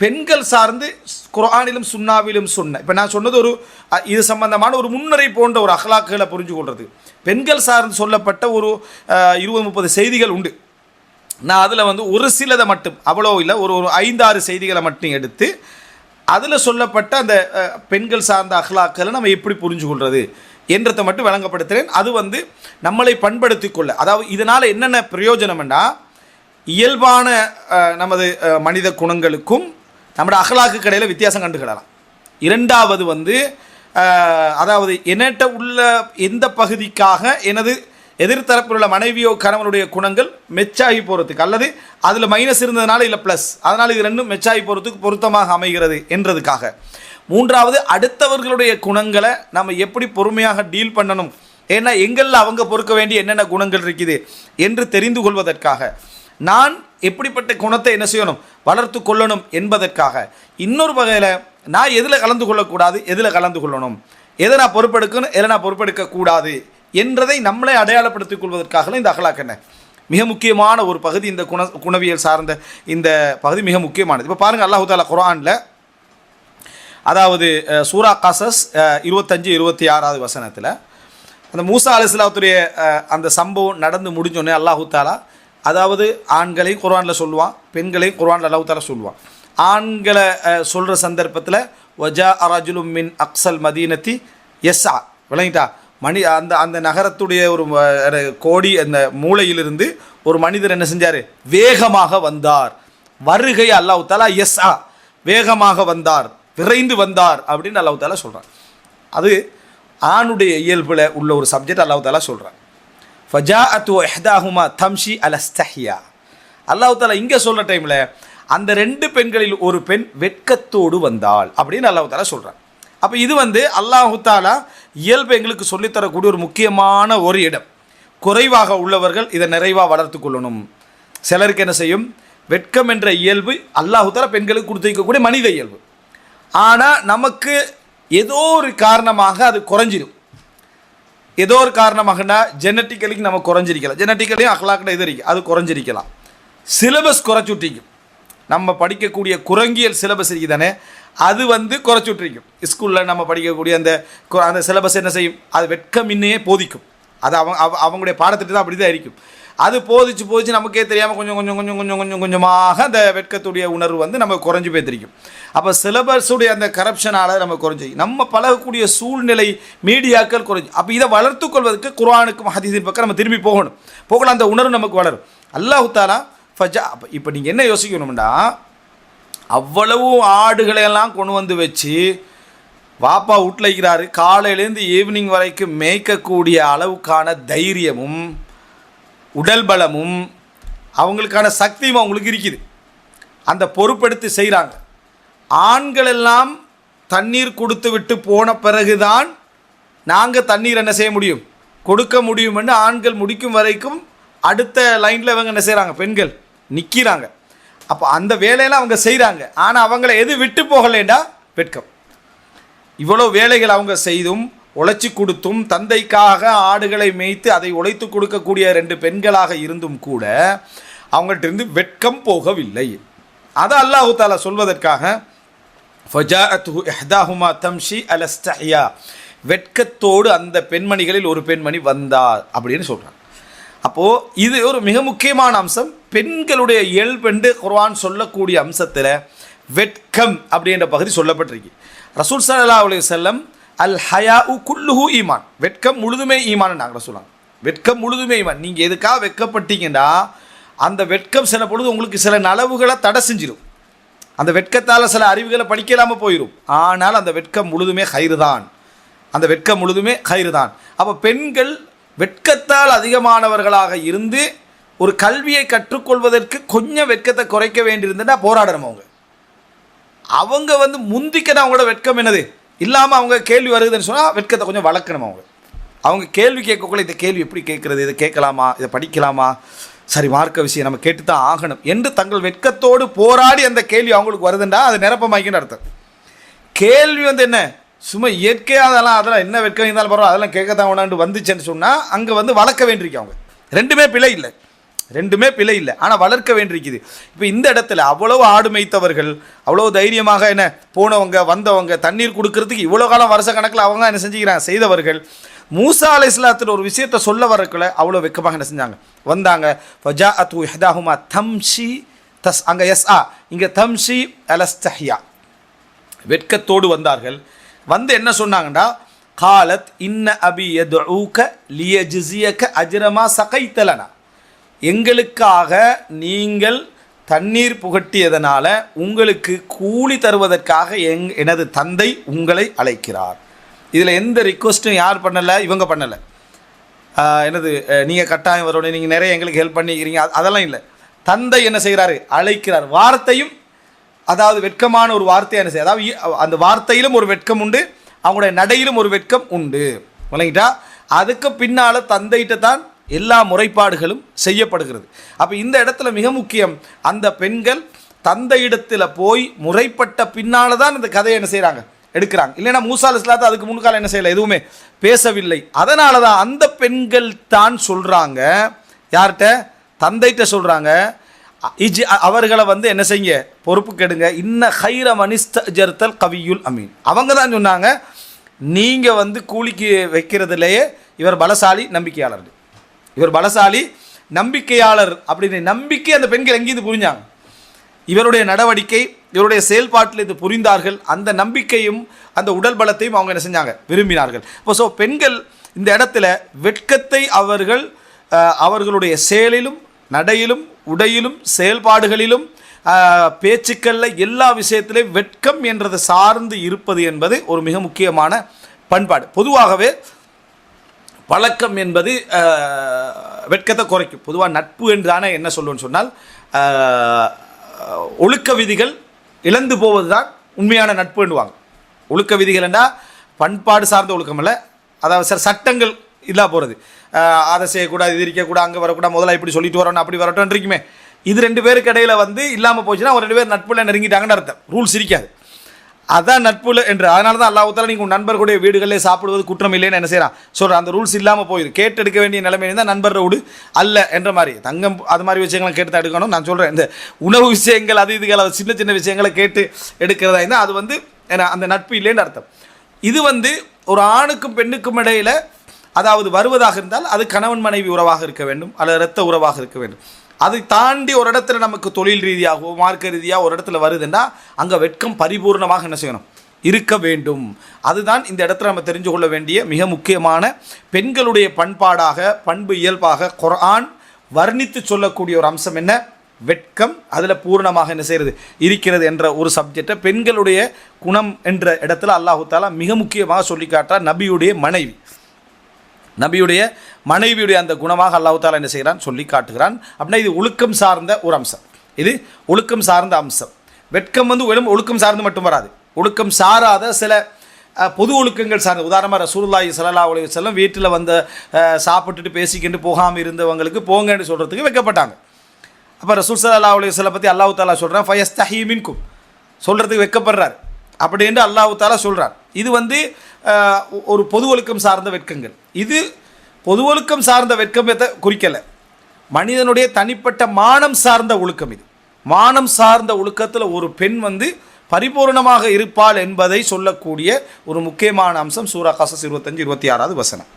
பெண்கள் சார்ந்து குரானிலும் சுன்னாவிலும் சொன்ன இப்போ நான் சொன்னது ஒரு இது சம்பந்தமான ஒரு முன்னரை போன்ற ஒரு அகலாக்குகளை புரிஞ்சு கொள்வது பெண்கள் சார்ந்து சொல்லப்பட்ட ஒரு இருபது முப்பது செய்திகள் உண்டு. நான் அதில் வந்து ஒரு சிலதை மட்டும் அவ்வளோ இல்லை ஒரு ஒரு ஐந்தாறு செய்திகளை மட்டும் எடுத்து அதில் சொல்லப்பட்ட அந்த பெண்கள் சார்ந்த அகலாக்களை நம்ம எப்படி புரிஞ்சு கொள்வது என்றதை மட்டும் விளங்கப்படுத்துகிறேன் அது வந்து நம்மளை பண்படுத்தி கொள்ள அதாவது இதனால் என்னென்ன பிரயோஜனம்னா இயல்பான நமது மனித குணங்களுக்கும் நம்மளோட அகலாக்கு கடையில் வித்தியாசம் கண்டுக்கிடலாம் இரண்டாவது வந்து அதாவது என்னட்ட உள்ள எந்த பகுதிக்காக எனது எதிர்த்தரப்பில் உள்ள மனைவியோ கணவனுடைய குணங்கள் மெச்சாகி போகிறதுக்கு அல்லது அதில் மைனஸ் இருந்ததுனால இல்லை ப்ளஸ் அதனால் இது ரெண்டும் மெச்சாகி போகிறதுக்கு பொருத்தமாக அமைகிறது என்றதுக்காக. மூன்றாவது அடுத்தவர்களுடைய குணங்களை நம்ம எப்படி பொறுமையாக டீல் பண்ணணும்? ஏன்னா எங்களில் அவங்க பொறுக்க வேண்டிய என்னென்ன குணங்கள் இருக்குது என்று தெரிந்து கொள்வதற்காக. நான் எப்படிப்பட்ட குணத்தை என்ன செய்யணும்? வளர்த்து கொள்ளணும் என்பதற்காக. இன்னொரு வகையில் நான் எதில் கலந்து கொள்ளக்கூடாது எதில் கலந்து கொள்ளணும்? எதை நான் பொறுப்பெடுக்கணும் எதை நான் பொறுப்பெடுக்கக்கூடாது என்றதை நம்மளை அடையாளப்படுத்திக் கொள்வதற்காக இந்த அகலாக் மிக முக்கியமான ஒரு பகுதி இந்த குண குணவியல் சார்ந்த இந்த பகுதி மிக முக்கியமானது. இப்போ பாருங்கள் அல்லாஹு தாலா குரானில் அதாவது சூரா கசஸ் இருபத்தஞ்சு இருபத்தி ஆறாவது வசனத்தில் அந்த மூசா அலிஸ்லாத்துடைய அந்த சம்பவம் நடந்து முடிஞ்சோடனே அல்லாஹு தாலா அதாவது ஆண்களையும் குர்ஆனில் சொல்லுவான் பெண்களையும் குர்ஆனில் அல்லாஹு சொல்லுவான் ஆண்களை சொல்கிற சந்தர்ப்பத்தில் வஜா அராஜுலும் மின் அக்சல் மதீனத்தி எஸ்ஸா விளங்கிட்டா? மணி அந்த அந்த நகரத்துடைய ஒரு கோடி அந்த மூலையிலிருந்து ஒரு மனிதர் என்ன செஞ்சார்? வேகமாக வந்தார். வருகை அல்லாஹ் தாலா எஸ்ஆ வேகமாக வந்தார். விரைந்து வந்தார் அப்படின்னு அல்லாஹ் தாலா சொல்கிறான் அது ஆணுடைய இயல்பில் உள்ள ஒரு சப்ஜெக்ட் அல்லாஹ் தாலா சொல்கிறான் ஃபஜா அத்து எஹ்தாஹுமா தம்ஷி அலஸ்தஹியா. அல்லாஹ் தாலா இங்கே சொல்கிற டைமில் அந்த ரெண்டு பெண்களில் ஒரு பெண் வெட்கத்தோடு வந்தாள் அப்படின்னு அல்லாஹ் தாலா சொல்கிறான் அப்போ இது வந்து அல்லாஹு தாலா இயல்பு எங்களுக்கு சொல்லித்தரக்கூடிய ஒரு முக்கியமான ஒரு இடம். குறைவாக உள்ளவர்கள் இதை நிறைவாக வளர்த்து கொள்ளணும். சிலருக்கு என்ன செய்யும்? வெட்கம் என்ற இயல்பு அல்லாஹு தாலா பெண்களுக்கு கொடுத்து வைக்கக்கூடிய மனித இயல்பு. ஆனால் நமக்கு ஏதோ ஒரு காரணமாக அது குறைஞ்சிடும் ஏதோ ஒரு காரணமாகனா ஜெனட்டிக்கலிக்கு நம்ம குறைஞ்சிருக்கலாம். ஜெனட்டிக்கலையும் அகலாக்கிட்ட இது இருக்குது அது குறைஞ்சிருக்கலாம். சிலபஸ் குறைச்சுட்டிக்கும் நம்ம படிக்கக்கூடிய குரங்கியல் சிலபஸ் இருக்குது தானே அது வந்து குறைச்சுட்ரிக்கும் ஸ்கூலில் நம்ம படிக்கக்கூடிய அந்த அந்த சிலபஸ் என்ன செய்யும்? அது வெட்கமின்னையே போதிக்கும். அது அவங்க அவ- அவங்களுடைய பாடத்திட்டு தான் அப்படி தான் இருக்கும். அது போதிச்சு போதிச்சு நமக்கே தெரியாமல் கொஞ்சம் கொஞ்சம் கொஞ்சம் கொஞ்சம் கொஞ்சம் கொஞ்சமாக அந்த வெட்கத்துடைய உணர்வு வந்து நம்ம குறைஞ்சு போய்த்திருக்கும். அப்போ சிலபஸுடைய அந்த கரப்ஷனால் நம்ம குறைஞ்சி நம்ம பழகக்கூடிய சூழ்நிலை மீடியாக்கள் குறைஞ்சி அப்போ இதை வளர்த்து கொள்வதற்கு குர்ஆனுக்கும் ஹதீஸின் பக்கம் நம்ம திரும்பி போகணும். போகலாம் அந்த உணர்வு நமக்கு வளரும். அல்லாஹுத்தாலா ஃபஜா அப்போ இப்போ நீங்கள் என்ன யோசிக்கணும்னா அவ்வளவு ஆடுகளை எல்லாம் கொண்டு வந்து வச்சு வாப்பா வீட்டில் காலையிலேருந்து ஈவினிங் வரைக்கும் மேய்க்கக்கூடிய அளவுக்கான தைரியமும் உடல் பலமும் அவங்களுக்கான சக்தியும் அவங்களுக்கு இருக்குது. அந்த பொறுப்பெடுத்து செய்கிறாங்க ஆண்கள் எல்லாம் தண்ணீர் கொடுத்து விட்டு போன பிறகுதான் நாங்கள் தண்ணீர் என்ன செய்ய முடியும்? கொடுக்க முடியும்னு ஆண்கள் முடிக்கும் வரைக்கும் அடுத்த லைனில் இவங்க என்ன செய்கிறாங்க பெண்கள் நிற்கிறாங்க அப்போ அந்த வேலையெல்லாம் அவங்க செய்கிறாங்க ஆனால் அவங்கள எது விட்டு போகலேண்டா? வெட்கம். இவ்வளோ வேலைகள் அவங்க செய்தும் உழைச்சி கொடுத்தும் தந்தைக்காக ஆடுகளை மேய்த்து அதை உழைத்து கொடுக்கக்கூடிய ரெண்டு பெண்களாக இருந்தும் கூட அவங்கள்ட்ட இருந்து வெட்கம் போகவில்லை. அதை அல்லாஹு தாலா சொல்வதற்காக ஃபஜாஅத்துஹு தம்ஷி அலஸ்தஹியா. வெட்கத்தோடு அந்த பெண்மணிகளில் ஒரு பெண்மணி வந்தார் அப்படின்னு சொல்கிறாங்க அப்போது இது ஒரு மிக முக்கியமான அம்சம். பெண்களுடைய இயல்பெண்டு குர்வான் சொல்லக்கூடிய அம்சத்தில் வெட்கம் அப்படின்ற பகுதி சொல்லப்பட்டிருக்கு. ரசூல் சல்லா அலி செல்லம் அல் ஹயா உ குல்லுஹு ஈமான். வெட்கம் முழுதுமே ஈமான் நாங்கள் சொல்லலாம் வெட்கம் முழுதுமே ஈமான். நீங்கள் எதுக்காக வெட்கப்பட்டீங்கன்னா அந்த வெட்கம் சில பொழுது உங்களுக்கு சில நலவுகளை தடை செஞ்சிடும் அந்த வெட்கத்தால் சில அறிவுகளை படிக்கலாமல் போயிடும் ஆனால் அந்த வெட்கம் முழுதுமே கயிறு தான் அந்த வெட்கம் முழுதுமே கயிறு தான் அப்போ பெண்கள் வெட்கத்தால் அதிகமானவர்களாக இருந்து ஒரு கல்வியை கற்றுக்கொள்வதற்கு கொஞ்சம் வெட்கத்தை குறைக்க வேண்டியிருந்தா போராடணும் அவங்க. அவங்க வந்து முந்திக்கணும் அவங்களோட வெட்கம் என்னது? இல்லாமல் அவங்க கேள்வி வருதுன்னு சொன்னால் வெட்கத்தை கொஞ்சம் வளர்க்கணும் அவங்க. அவங்க கேள்வி கேட்கக்குள்ள இந்த கேள்வி எப்படி கேட்குறது? இதை கேட்கலாமா? இதை படிக்கலாமா? சரி மார்க்க விஷயம் நம்ம கேட்டு தான் ஆகணும் என்று தங்கள் வெட்கத்தோடு போராடி அந்த கேள்வி அவங்களுக்கு வருதுண்டா? அது நிரப்பமாக்கின்னு அர்த்தம். கேள்வி வந்து என்ன? சும்மா இயற்கையாக அதெல்லாம் அதெல்லாம் என்ன வெட்கம் இருந்தாலும் பரவாயில்ல அதெல்லாம் கேட்க தான் வேணாண்டு வந்துச்சுன்னு சொன்னால் அங்கே வந்து வளர்க்க வேண்டியிருக்கு அவங்க. ரெண்டுமே பிழை இல்லை. ரெண்டுமே பிழை இல்லை. ஆனால் வளர்க்க வேண்டியிருக்குது. இப்போ இந்த இடத்துல அவ்வளவு ஆடு மேய்த்தவர்கள் அவ்வளோ தைரியமாக என்ன போனவங்க வந்தவங்க தண்ணீர் கொடுக்கறதுக்கு இவ்வளோ காலம் வருஷ கணக்கில் அவங்க என்ன செஞ்சுக்கிறாங்க? செய்தவர்கள். மூசா அலை இஸ்லாத்தில் ஒரு விஷயத்தை சொல்ல வரக்குள்ள அவ்வளோ வெக்கமாக என்ன செஞ்சாங்க? வந்தாங்க. ஃபஜா அத்து ஹெதாஹுமா தம்ஷி தஸ் அங்கே எஸ் ஆ இங்கே தம்ஷி அலஸ்தஹியா. வெட்கத்தோடு வந்தார்கள். வந்து என்ன சொன்னாங்கன்னா காலத் இன்ன அபி யதுஊக லியஜ்ஸியக அஜிரமா சகைத்தலனா. எங்களுக்காக நீங்கள் தண்ணீர் புகட்டியதனால உங்களுக்கு கூலி தருவதற்காக எங் எனது தந்தை உங்களை அழைக்கிறார். இதில் எந்த ரிக்வஸ்ட்டும் யார் பண்ணலை? இவங்க பண்ணலை. எனது என்னது நீங்கள் கட்டாயம் வரணும் நீங்கள் நிறைய எங்களுக்கு ஹெல்ப் பண்ணிக்கிறீங்க. அது- அதெல்லாம் இல்லை. தந்தை என்ன செய்கிறாரு அழைக்கிறார். வார்த்தையும் அதாவது வெட்கமான ஒரு வார்த்தையாக என்ன செய்ய அதாவது இ- அந்த வார்த்தையிலும் ஒரு வெட்கம் உண்டு அவங்களுடைய நடையிலும் ஒரு வெட்கம் உண்டு. விளங்கிட்டா? அதுக்கு பின்னால் தந்தைகிட்ட தான் எல்லா முறைப்பாடுகளும் செய்யப்படுகிறது. அப்போ இந்த இடத்துல மிக முக்கியம் அந்த பெண்கள் தந்தையிடத்தில் போய் முறைப்பட்ட பின்னால் தான் இந்த கதையை என்ன செய்கிறாங்க எடுக்கிறாங்க. இல்லைன்னா மூசால் இஸ்லாத்து அதுக்கு முன்னால் என்ன செய்யலை? எதுவுமே பேசவில்லை. அதனால தான் அந்த பெண்கள் தான் சொல்கிறாங்க யார்கிட்ட? தந்தைகிட்ட சொல்கிறாங்க இஜ் அவர்களை வந்து என்ன செய்யுங்க? பொறுப்பு கெடுங்க. இன்ன ஹைர மனிஸ்தர்த்தல் கவியுல் அமீன். அவங்க தான் சொன்னாங்க நீங்கள் வந்து கூலிக்கு வைக்கிறதுலேயே இவர் பலசாலி நம்பிக்கையாளர்கள். இவர் பலசாலி நம்பிக்கையாளர் அப்படின்னு நம்பிக்கை அந்த பெண்கள் எங்கேருந்து புரிஞ்சாங்க. இவருடைய நடவடிக்கை இவருடைய செயல்பாட்டில் இது புரிந்தார்கள். அந்த நம்பிக்கையும் அந்த உடல் பலத்தையும் அவங்க என்ன செஞ்சாங்க? விரும்பினார்கள். இப்போ ஸோ பெண்கள் இந்த இடத்துல வெட்கத்தை அவர்கள் அவர்களுடைய செயலிலும் நடையிலும் உடையிலும் செயல்பாடுகளிலும் பேச்சுக்களில் எல்லா விஷயத்திலையும் வெட்கம் என்றதை சார்ந்து இருப்பது என்பது ஒரு மிக முக்கியமான பண்பாடு. பொதுவாகவே பழக்கம் என்பது வெட்கத்தை குறைக்கும். பொதுவாக நட்பு என்று தானே என்ன சொல்லுன்னு சொன்னால் ஒழுக்க விதிகள் இழந்து போவது தான் உண்மையான நட்புன்னுவாங்க ஒழுக்க விதிகள் என்றால் பண்பாடு சார்ந்த ஒழுக்கம் இல்லை அதாவது சில சட்டங்கள் இல்லா போகிறது அதை செய்யக்கூடாது இது இருக்கக்கூடாது அங்கே வரக்கூடாது முதல்ல இப்படி சொல்லிட்டு வரணும் அப்படி வரட்டும் இருக்குமே. இது ரெண்டு பேருக்கு இடையில வந்து இல்லாமல் போச்சுன்னா ஒரு ரெண்டு பேர் நட்புல நெருங்கிட்டாங்கன்னு அர்த்தம். ரூல்ஸ் இருக்காது. அதான் நட்புல என்று. அதனால தான் அல்லாஹால நீங்கள் உங்கள் நண்பர்களுடைய வீடுகளில் சாப்பிடுவது குற்றம் இல்லைன்னு என்ன செய்கிறான் சொல்கிறேன் அந்த ரூல்ஸ் இல்லாமல் போயிடுது கேட்டு எடுக்க வேண்டிய நிலைமை இருந்தால் நண்பர் விடு. அல்ல என்ற மாதிரி. தங்கம் அது மாதிரி விஷயங்களை கேட்டு தான் எடுக்கணும். நான் சொல்கிறேன் இந்த உணவு விஷயங்கள் அது இதுகளை சின்ன சின்ன விஷயங்களை கேட்டு எடுக்கிறதா இருந்தால் அது வந்து ஏன்னா அந்த நட்பு இல்லைன்னு அர்த்தம். இது வந்து ஒரு ஆணுக்கும் பெண்ணுக்கும் இடையில அதாவது வருவதாக இருந்தால் அது கணவன் மனைவி உறவாக இருக்க வேண்டும். அல்லது இரத்த உறவாக இருக்க வேண்டும். அதை தாண்டி ஒரு இடத்துல நமக்கு தொழில் ரீதியாகவோ மார்க்க ரீதியாக ஒரு இடத்துல வருதுன்னா அங்கே வெட்கம் பரிபூர்ணமாக என்ன செய்யணும்? இருக்க வேண்டும். அதுதான் இந்த இடத்துல நம்ம தெரிஞ்சு கொள்ள வேண்டிய மிக முக்கியமான பெண்களுடைய பண்பாடாக பண்பு இயல்பாக குரான் வர்ணித்து சொல்லக்கூடிய ஒரு அம்சம் என்ன? வெட்கம். அதில் பூரணமாக என்ன செய்கிறது இருக்கிறது என்ற ஒரு சப்ஜெக்டை பெண்களுடைய குணம் என்ற இடத்துல அல்லாஹு தாலா மிக முக்கியமாக சொல்லி காட்டுறார் நபியுடைய மனைவி. நபியுடைய மனைவியுடைய அந்த குணமாக அல்லாஹ் என்ன செய்கிறான்? சொல்லி காட்டுகிறான். அப்படின்னா இது ஒழுக்கம் சார்ந்த ஒரு அம்சம். இது ஒழுக்கம் சார்ந்த அம்சம். வெட்கம் வந்து வெறும் ஒழுக்கம் சார்ந்து மட்டும் வராது. ஒழுக்கம் சாராத சில பொது ஒழுக்கங்கள் சார்ந்த உதாரணமாக ரசூல்லாய் சலல்லா உலக செல்லம் வீட்டில் வந்து சாப்பிட்டுட்டு பேசிக்கிட்டு போகாமல் இருந்தவங்களுக்கு போங்கன்னு சொல்கிறதுக்கு வைக்கப்பட்டாங்க. அப்போ ரசூல் சலல்லா உலக வஸல்லம் பற்றி அல்லாஹு தாலா சொல்கிறான் ஃபயஸ்தஹி மின்கும். சொல்கிறதுக்கு வைக்கப்படுறார். அப்படின்ட்டு அல்லாஹு தாலா சொல்கிறார் இது வந்து ஒரு பொது ஒழுக்கம் சார்ந்த வெட்கங்கள். இது பொது ஒழுக்கம் சார்ந்த வெட்கத்தை குறிக்கலை. மனிதனுடைய தனிப்பட்ட மானம் சார்ந்த ஒழுக்கம் இது. மானம் சார்ந்த ஒழுக்கத்தில் ஒரு பெண் வந்து பரிபூர்ணமாக இருப்பாள் என்பதை சொல்லக்கூடிய ஒரு முக்கியமான அம்சம் சூரா கசஸ் இருபத்தஞ்சு இருபத்தி ஆறாவது வசனம்.